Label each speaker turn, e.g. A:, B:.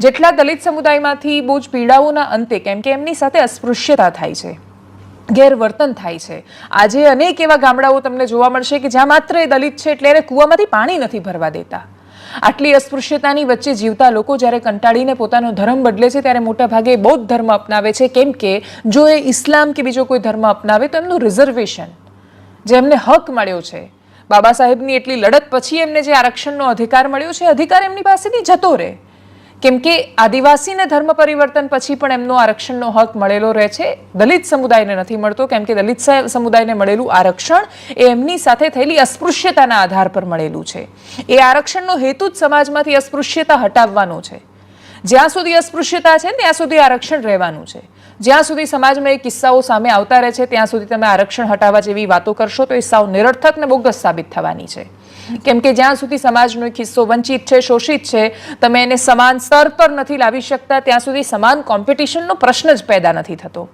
A: જેટલા દલિત સમુદાયમાંથી બહુ જ પીડાઓના અંતે કેમ કે એમની સાથે અસ્પૃશ્યતા થાય છે, ગેરવર્તન થાય છે. આજે અનેક એવા ગામડાઓ તમને જોવા મળશે કે જ્યાં માત્ર એ દલિત છે એટલે એને કૂવામાંથી પાણી નથી ભરવા દેતા. આટલી અસ્પૃશ્યતાની વચ્ચે જીવતા લોકો જ્યારે કંટાળીને પોતાનો ધર્મ બદલે છે ત્યારે મોટા ભાગે બૌદ્ધ ધર્મ અપનાવે છે. કેમ કે જો એ ઇસ્લામ કે બીજો કોઈ ધર્મ અપનાવે તો એમનું રિઝર્વેશન, જે એમને હક મળ્યો છે. બાબા સાહેબની એટલી લડત પછી એમને જે આરક્ષણનો અધિકાર મળ્યો છે, અધિકાર એમની પાસેથી જતો રહે. કેમ કે આદિવાસીને ધર્મ પરિવર્તન પછી પણ એમનો આરક્ષણનો હક મળેલો રહે છે. દલિત સમુદાયને નથી મળતો, કેમ કે દલિત સમુદાયને મળેલું આરક્ષણ એ એમની સાથે થયેલી અસ્પૃશ્યતાના આધાર પર મળેલું છે. એ આરક્ષણનો હેતુ જ સમાજમાંથી અસ્પૃશ્યતા હટાવવાનો છે. જ્યાં સુધી અસ્પૃશ્યતા છે ત્યાં સુધી આરક્ષણ રહેવાનું છે. જ્યાં સુધી સમાજમાં એ કિસ્સાઓ સામે આવતા રહે છે, ત્યાં સુધી તમે આરક્ષણ હટાવવા જેવી વાતો કરશો, તો એ સાવ નિરર્થક ને બોગસ સાબિત થવાની છે. કેમ કે જ્યાં સુધી સમાજનો એક હિસ્સો વંચિત છે, શોષિત છે, તમે એને સમાન સ્તર પર નથી લાવી શકતા, ત્યાં સુધી સમાન કોમ્પિટિશનનો પ્રશ્ન જ પેદા નથી થતો.